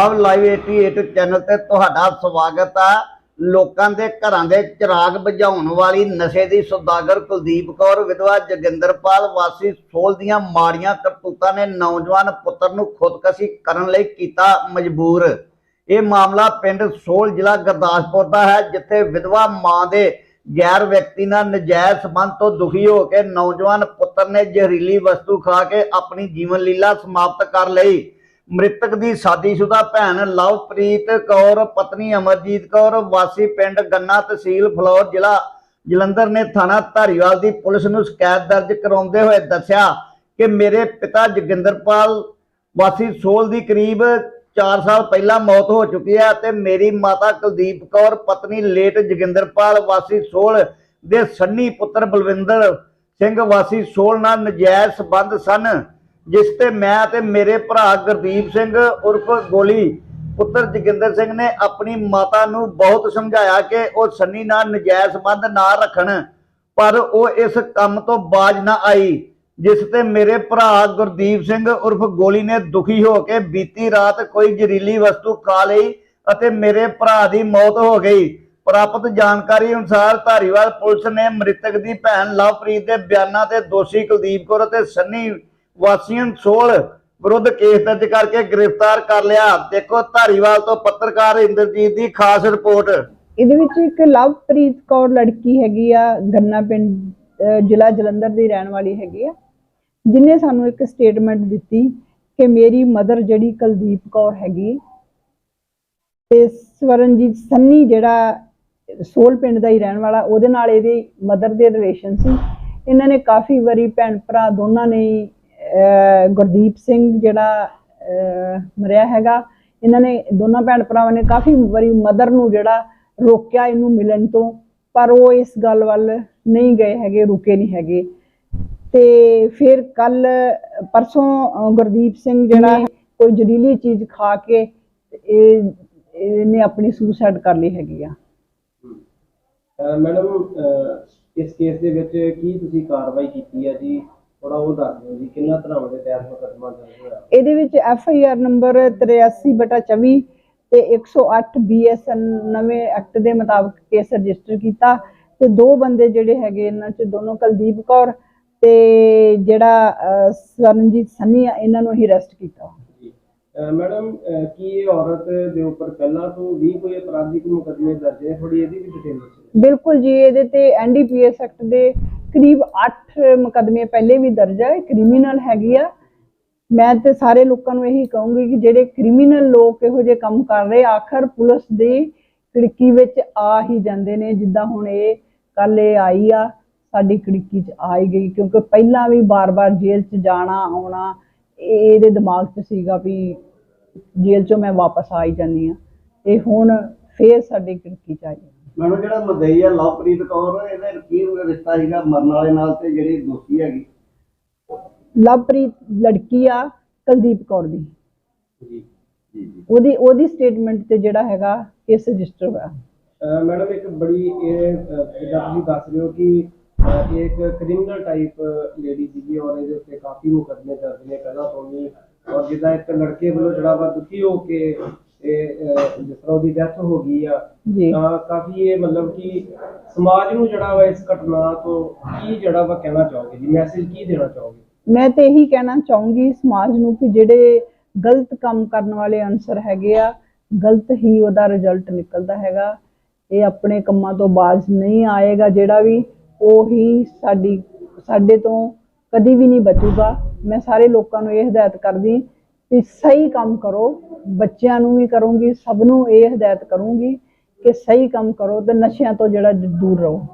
ਲਵ live 88 channel ਤੇ ਤੁਹਾਡਾ ਸਵਾਗਤ ਆ। ਲੋਕਾਂ ਦੇ ਘਰਾਂ ਦੇ ਚਿਰਾਗ ਬੁਝਾਉਣ ਵਾਲੀ ਨਸ਼ੇ ਦੀ ਸੁਦਾਗਰ ਕੁਲਦੀਪ ਕੌਰ, ਵਿਧਵਾ ਜੋਗਿੰਦਰਪਾਲ ਵਾਸੀ ਸੋਲ ਦੀਆਂ ਮਾੜੀਆਂ ਕਰਤੂਤਾਂ ਨੇ ਨੌਜਵਾਨ ਪੁੱਤਰ ਨੂੰ ਖੁਦਕਸ਼ੀ ਕਰਨ ਲਈ ਕੀਤਾ ਮਜਬੂਰ। ਇਹ ਮਾਮਲਾ ਪਿੰਡ ਸੋਲ ਜ਼ਿਲ੍ਹਾ ਗੁਰਦਾਸਪੁਰ ਦਾ ਹੈ, ਜਿੱਥੇ ਵਿਧਵਾ ਮਾਂ ਦੇ ਗੈਰ ਵਿਅਕਤੀ ਨਾਲ ਨਜਾਇਜ਼ ਸੰਬੰਧ ਤੋਂ ਦੁਖੀ ਹੋ ਕੇ ਨੌਜਵਾਨ ਪੁੱਤਰ ਨੇ ਜ਼ਹਿਰੀਲੀ ਵਸਤੂ ਖਾ ਕੇ ਆਪਣੀ ਜੀਵਨ ਲੀਲਾ ਸਮਾਪਤ ਕਰ ਲਈ। ਮ੍ਰਿਤਕ ਦੀ ਸ਼ਾਦੀशुदा ਭੈਣ ਲਵਪ੍ਰੀਤ ਕੌਰ, ਪਤਨੀ ਅਮਰਜੀਤ ਕੌਰ, ਵਾਸੀ ਪਿੰਡ ਗੰਨਾ ਤਹਿਸੀਲ ਫਲੌਰ, ਜ਼ਿਲ੍ਹਾ ਜਲੰਧਰ ਨੇ ਥਾਣਾ ਧਾਰੀਵਾਲ ਦੀ ਪੁਲਿਸ ਨੂੰ ਸ਼ਿਕਾਇਤ ਦਰਜ ਕਰਾਉਂਦੇ ਹੋਏ ਦੱਸਿਆ ਕਿ ਮੇਰੇ ਪਿਤਾ ਜੋਗਿੰਦਰਪਾਲ, ਵਾਸੀ ਸੋਲ ਦੀ ਕਰੀਬ 4 ਸਾਲ ਪਹਿਲਾਂ ਮੌਤ ਹੋ ਚੁੱਕੀ ਹੈ ਤੇ ਮੇਰੀ ਮਾਤਾ ਕੁਲਦੀਪ ਕੌਰ, ਪਤਨੀ ਲੇਟ ਜੋਗਿੰਦਰਪਾਲ, ਵਾਸੀ ਸੋਲ ਦੇ ਸੰਨੀ ਪੁੱਤਰ ਬਲਵਿੰਦਰ ਸਿੰਘ, ਵਾਸੀ ਸੋਲ ਨਾਲ ਨਜਾਇਜ਼ ਸੰਬੰਧ ਸਨ। ਜਿਸ ਤੇ ਮੈਂ ਤੇ ਮੇਰੇ ਭਰਾ ਗੁਰਦੀਪ ਸਿੰਘ ਉਰਫ ਗੋਲੀ ਪੁੱਤਰ ਜੋਗਿੰਦਰ ਸਿੰਘ ਨੇ ਆਪਣੀ ਮਾਤਾ ਨੂੰ ਬਹੁਤ ਸਮਝਾਇਆ ਕਿ ਉਹ ਸੰਨੀ ਨਾਲ ਨਜਾਇਜ਼ ਸੰਬੰਧ ਨਾ ਰੱਖਣ, ਪਰ ਉਹ ਇਸ ਕੰਮ ਤੋਂ ਬਾਜ ਨਾ ਆਈ, ਜਿਸ ਤੇ ਮੇਰੇ ਭਰਾ ਗੁਰਦੀਪ ਸਿੰਘ ਉਰਫ ਗੋਲੀ ਨੇ ਦੁਖੀ ਹੋ ਕੇ ਬੀਤੀ ਰਾਤ ਕੋਈ ਜ਼ਹਿਰੀਲੀ ਵਸਤੂ ਖਾ ਲਈ ਅਤੇ ਮੇਰੇ ਭਰਾ ਦੀ ਮੌਤ ਹੋ ਗਈ। ਪ੍ਰਾਪਤ ਜਾਣਕਾਰੀ ਅਨੁਸਾਰ ਧਾਰੀਵਾਲ ਪੁਲਿਸ ਨੇ ਮ੍ਰਿਤਕ ਦੀ ਭੈਣ ਲਵਪ੍ਰੀਤ ਦੇ ਬਿਆਨਾਂ ਤੇ ਦੋਸ਼ੀ ਕੁਲਦੀਪ ਕੌਰ ਅਤੇ ਸੰਨੀ ਵਾਸੀਆਂ ਸੋਲ ਵਿਰੁੱਧ ਕੇਸ ਦਰਜ ਕਰਕੇ ਗ੍ਰਿਫਤਾਰ ਕਰ ਲਿਆ। ਦੇਖੋ, ਧਾਰੀਵਾਲ ਤੋਂ ਪੱਤਰਕਾਰ ਇੰਦਰਜੀਤ ਦੀ ਖਾਸ ਰਿਪੋਰਟ। ਇਹਦੇ ਵਿੱਚ ਇੱਕ ਲਵਪ੍ਰੀਤ ਕੌਰ ਲੜਕੀ ਹੈਗੀ ਆ, ਗੰਨਾ ਪਿੰਡ ਜ਼ਿਲ੍ਹਾ ਜਲੰਧਰ ਦੀ ਰਹਿਣ ਵਾਲੀ ਹੈਗੀ ਆ, ਜਿਨੇ ਸਾਨੂੰ ਇੱਕ ਸਟੇਟਮੈਂਟ ਦਿੱਤੀ ਕਿ ਮੇਰੀ ਮਦਰ ਜਿਹੜੀ ਕੁਲਦੀਪ ਕੌਰ ਹੈਗੀ ਤੇ ਸਵਰਨਜੀਤ ਸੰਨੀ ਜਿਹੜਾ ਸੋਲ ਪਿੰਡ ਦਾ ਹੀ ਰਹਿਣ ਵਾਲਾ, ਉਹਦੇ ਨਾਲ ਇਹਦੇ ਮਦਰ ਦੇ ਰਿਲੇਸ਼ਨ ਸੀ। ਇਹਨਾਂ ਨੇ ਕਾਫੀ ਵਾਰੀ ਭੈਣ ਭਰਾ ਦੋਨਾਂ ਨੇ ਗੁਰਦੀਪ ਸਿੰਘ ਜਿਹੜਾ ਮਰਿਆ ਹੈਗਾ ਇਹਨਾਂ ਨੇ ਦੋਨਾਂ ਭੈਣ ਭਰਾਵਾਂ ਨੇ ਕਾਫੀ ਵਾਰੀ ਮਦਰ ਨੂੰ ਜਿਹੜਾ ਰੋਕਿਆ ਇਹਨੂੰ ਮਿਲਣ ਤੋਂ ਪਰ ਉਹ ਇਸ ਗੱਲ ਵੱਲ ਨਹੀਂ ਗਏ ਹੈਗੇ ਰੁਕੇ ਨਹੀਂ ਹੈਗੇ। ਤੇ ਫਿਰ ਕੱਲ ਪਰਸੋਂ ਗੁਰਦੀਪ ਸਿੰਘ ਜਿਹੜਾ ਕੋਈ ਜ਼ਹਿਰੀਲੀ ਚੀਜ਼ ਖਾ ਕੇ ਇਹ ਇਹਨੇ ਆਪਣੀ ਸੁਸਾਈਡ ਕਰ ਲਈ ਹੈਗੀ ਆ। ਮੈਡਮ ਇਸ ਕੇਸ ਦੇ ਵਿੱਚ ਕੀ ਤੁਸੀਂ ਕਾਰਵਾਈ ਕੀਤੀ ਹੈ ਜੀ? ਥੋੜਾ ਉਹ ਦੱਸ ਦਿਓ ਜੀ ਕਿੰਨਾ ਧਰਾਵਾਂ ਦੇ ਤਹਿਤ ਮੁਕੱਦਮਾ ਦਰਜ ਹੋਇਆ? ਇਹਦੇ ਵਿੱਚ ਐਫ ਆਈ ਆਰ ਨੰਬਰ 83/24 ਤੇ 108 ਬੀਐਸਐਨ ਨਵੇਂ ਐਕਟ ਦੇ ਮੁਤਾਬਕ ਕੇਸ ਰਜਿਸਟਰ ਕੀਤਾ ਤੇ ਦੋ ਬੰਦੇ ਜਿਹੜੇ ਹੈਗੇ ਇਹਨਾਂ ਚ ਦੋਨੋਂ ਕੁਲਦੀਪ ਕੌਰ ਤੇ ਜਿਹੜਾ ਅਹ, ਸਵਰਨਜੀਤ ਸੰਨੀ ਆ ਇਹਨਾਂ ਨੂੰ ਹੀ ਅਰੈਸਟ ਕੀਤਾ ਮੈਡਮ ਕੀ ਇਹ ਔਰਤ ਦੇ ਉੱਪਰ ਪਹਿਲਾਂ ਤੋਂ ਵੀ ਕੋਈ ਅਪਰਾਧਿਕ ਮੁਕੱਦਮੇ ਦਰਜ ਹੈ ਥੋੜੀ ਇਹਦੀ ਵੀ ਡਿਟੇਲ ਦੱਸੋ। ਬਿਲਕੁਲ ਜੀ ਇਹਦੇ ਤੇ ਐਨਡੀਪੀਐਸ ਐਕਟ ਦੇ ਕਰੀਬ 8 ਮੁਕੱਦਮੇ ਪਹਿਲੇ ਵੀ ਦਰਜ ਹੈ ਕ੍ਰਿਮੀਨਲ ਹੈਗੀ ਆ। ਮੈਂ ਤੇ ਸਾਰੇ ਲੋਕਾਂ ਨੂੰ ਇਹੀ ਕਹੂੰਗੀ ਕਿ ਜਿਹੜੇ ਕ੍ਰਿਮੀਨਲ ਲੋਕ ਇਹੋ ਜਿਹੇ ਕੰਮ ਕਰ ਰਹੇ, ਆਖਰ ਪੁਲਿਸ ਦੀ ਖਿੜਕੀ ਵਿੱਚ ਆ ਹੀ ਜਾਂਦੇ ਨੇ, ਜਿੱਦਾਂ ਹੁਣ ਇਹ ਕੱਲ ਇਹ ਆਈ ਆ, ਸਾਡੀ ਖਿੜਕੀ 'ਚ ਆ ਹੀ ਗਈ, ਕਿਉਂਕਿ ਪਹਿਲਾਂ ਵੀ ਬਾਰ-ਬਾਰ ਜੇਲ੍ਹ 'ਚ ਜਾਣਾ, ਆਉਣਾ, ਇਹ ਇਹਦੇ ਦਿਮਾਗ 'ਚ ਸੀਗਾ ਵੀ ਜੇਲ੍ਹ 'ਚੋਂ ਮੈਂ ਵਾਪਸ ਆ ਹੀ ਜਾਂਦੀ ਆ ਤੇ ਹੁਣ ਫੇਰ ਸਾਡੀ ਖਿੜਕੀ 'ਚ ਆਈ ਮੈਨੂੰ ਜਿਹੜਾ ਮਦਈ ਆ ਲਵਪ੍ਰੀਤ ਕੌਰ ਇਹਦਾ ਕੀ ਰਿਸ਼ਤਾ ਸੀਗਾ ਮਰਨ ਵਾਲੇ ਨਾਲ ਤੇ ਜਿਹੜੀ ਦੋਸ਼ੀ ਹੈਗੀ? ਲਵਪ੍ਰੀਤ ਲੜਕੀ ਆ ਕੁਲਦੀਪ ਕੌਰ ਦੀ। ਜੀ ਜੀ ਜੀ। ਉਹਦੀ ਉਹਦੀ ਸਟੇਟਮੈਂਟ ਤੇ ਜਿਹੜਾ ਹੈਗਾ ਕੇਸ ਰਜਿਸਟਰ ਹੋਇਆ। ਮੈਡਮ ਇੱਕ ਬੜੀ ਇਹ ਜਿੱਦਾਂ ਤੁਸੀਂ ਦੱਸ ਰਹੇ ਹੋ ਕਿ ਅਹ ਇਹ ਇੱਕ ਕ੍ਰਿਮੀਨਲ ਟਾਈਪ ਲੇਡੀ ਸੀਗੀ ਔਰ ਇਹਦੇ ਉੱਤੇ ਕਾਫੀ ਮੁਕੱਦਮੇ ਦਰਜ ਨੇ ਪਹਿਲਾਂ ਤੋਂ ਵੀ। ਔਰ ਜਿੱਦਾਂ ਇੱਕ ਲੜਕੇ ਵੱਲੋਂ ਜਿਹੜਾ ਵਾ ਦੁਖੀ ਹੋ ਕੇ ਅਹ ਜਿਸ ਤਰ੍ਹਾਂ ਉਹਦੀ ਡੈਥ ਹੋ ਗਈ ਆ ਜੀ। ਤਾਂ ਕਾਫੀ ਇਹ ਮਤਲਬ ਕਿ ਸਮਾਜ ਨੂੰ ਜਿਹੜਾ ਵਾ ਇਸ ਘਟਨਾ ਤੋਂ ਕੀ ਜਿਹੜਾ ਵਾ ਕਹਿਣਾ ਚਾਹੋਗੇ ਜੀ? ਮੈਸੇਜ ਕੀ ਦੇਣਾ ਚਾਹੋਗੇ? ਮੈਂ ਤੇ ਇਹੀ ਕਹਿਣਾ ਚਾਹੂੰਗੀ ਸਮਾਜ ਨੂੰ ਕਿ ਜਿਹੜੇ ਗਲਤ ਕੰਮ ਕਰਨ ਵਾਲੇ ਅਨਸਰ ਹੈਗੇ ਆ ਗਲਤ ਹੀ ਉਹਦਾ ਰਿਜ਼ਲਟ ਨਿਕਲਦਾ ਹੈਗਾ। ਇਹ ਆਪਣੇ ਕੰਮਾਂ ਤੋਂ ਬਾਜ਼ ਨਹੀਂ ਆਏਗਾ ਜਿਹੜਾ ਵੀ ਉਹ ਹੀ ਸਾਡੀ ਸਾਡੇ ਤੋਂ ਕਦੀ ਵੀ ਨਹੀਂ ਬਚੂਗਾ। ਮੈਂ ਸਾਰੇ ਲੋਕਾਂ ਨੂੰ ਇਹ ਹਦਾਇਤ ਕਰਦੀ ਕਿ ਸਹੀ ਕੰਮ ਕਰੋ ਬੱਚਿਆਂ ਨੂੰ ਵੀ ਕਰੂੰਗੀ, ਸਭ ਨੂੰ ਇਹ ਹਦਾਇਤ ਕਰੂੰਗੀ ਕਿ ਸਹੀ ਕੰਮ ਕਰੋ ਤੇ ਨਸ਼ਿਆਂ ਤੋਂ ਜਿਹੜਾ ਦੂਰ ਰਹੋ।